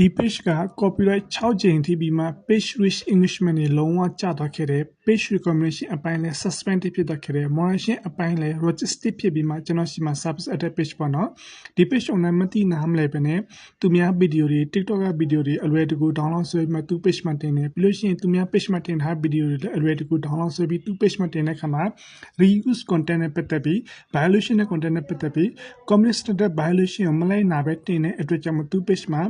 ဒီ page က copyright 6ကြိမ်ထိပြီးမှ page reach englishment တွေလုံးဝကျသွားခဲ့တယ် page recommendation အပိုင်းလဲ suspend ဖြစ်သွားခဲ့တယ် moderation အပိုင်းလဲ logistic ဖြစ်ပြီးမှကျွန်တော်ရှိမှာ service added page ပေါ့နော်ဒီ page owner မသိနားမလဲပဲနဲ့သူများ video တွေ TikTok က video တွေအလွယ်တကူ download ဆွဲပြီးမှသူ page မှာတင်တယ်ပြီးလို့ရှိရင်သူများ page မှာတင်ထား video တွေလည်းအလွယ်တကူ download ဆွဲပြီးသူ page မှာတင်တဲ့အခါမှာ reuse content နဲ့ပတ်သက်ပြီး violation နဲ့ content နဲ့ပတ်သက်ပြီး community standard violation ကိုမလိုက်နာပဲတင်တဲ့အတွက်ကြောင့်မသူ page မှာ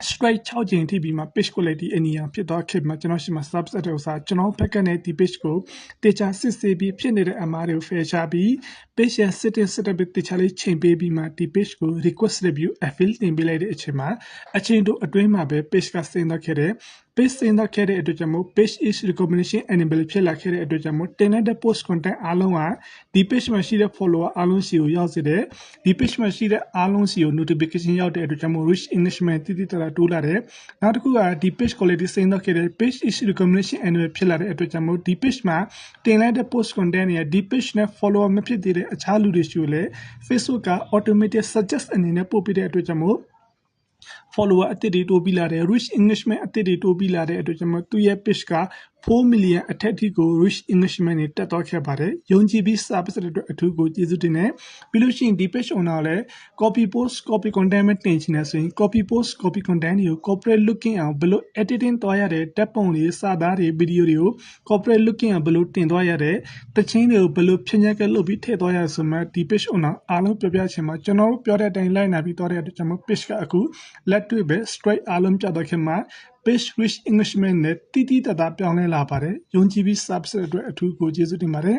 strike 6ကြိမ်ထိပြီးမှ page quality အနီအောင်ဖြစ်သွားခဲ့မှာကျွန်တော်ရှိမှာ subset ဥစားကျွန်တော်ဘက်ကနေဒီ page ကိုတေချာစစ်ဆေးပြီးဖြစ်နေတဲ့အမှားတွေကို fair ချပြီး page ရဲ့ setting setup တွေတေချာလေးချိန်ပေးပြီးမှဒီ page ကို request review appeal တင်ပေးလိုက်တဲ့အချိန်မှာအချိန်တို့အတွင်းမှာပဲ page ကစိမ့်သွားခဲ့တဲ့ page စိမ့်သွားခဲ့တဲ့အတွက်ကြောင့်မို့ page is recommendation enable ဖြစ်လာခဲ့တဲ့အတွက်ကြောင့်မို့တင်လိုက်တဲ့ post content အားလုံးကဒီ page မှာရှိတဲ့ follower အားလုံးစီကိုရောက်စေတယ်ဒီ page မှာရှိတဲ့အားလုံးစီကို notification ရောက်တဲ့အတွက်ကြောင့်မို့ reach engagement တိတိကျကျတိုးလာတယ်နောက်တစ်ခုကဒီ page quality စိမ့်သွားခဲ့တဲ့ page is recommendation enable ဖြစ်လာတဲ့အတွက်ကြောင့်မို့ဒီ page မှာတင်လိုက်တဲ့ post content တွေကဒီ page နဲ့ follower မဖြစ်သေးတဲ့အခြားလူတွေရှိကိုလည်း Facebook က automatic suggest အနေနဲ့ပို့ပေးတဲ့အတွက်ကြောင့်မို့ follower အသစ်တွေတိုးပြီးလာတယ် reach engagement အသစ်တွေတိုးပြီးလာတဲ့အတွက်ကြောင့်သူ့ရဲ့ page က4 million အထက်ထိကို reach engagement တွေတက်သွားခဲ့ပါတယ်။ယုံကြည်ပြီး service တွေအတွက်အထူးကိုကျေးဇူးတင်တယ်။ပြီးလို့ရှိရင်ဒီ page owner ကိုလည်း copy post copy content မဲ့တင်ချင်တယ်ဆိုရင် copy post copy content တွေကို corporate looking အောင်ဘယ်လို editing သွားရတဲ့တက်ပုံတွေစာသားတွေ video တွေကို corporate looking အောင်ဘယ်လိုတင်သွားရတဲ့တချင်းတွေကိုဘယ်လိုဖြည့်ညက်ကလုပ်ပြီးထည့်သွားရဆိုမှဒီ page owner အားလုံးပြောပြချင်မှာကျွန်တော်တို့ပြောတဲ့အတိုင်းလိုက်နာပြီးသွားတဲ့အတွက်ကျွန်တော် page ကအခုလက်တွေ့ပဲ straight အားလုံးပြတော့ခင်မှာ page reach engagement နဲ့တိတိတတ်တာပြောင်းလဲလာပါတယ် ယုံကြည်ပြီး subscribe အတွက် အထူးကို ကျေးဇူးတင်ပါတယ်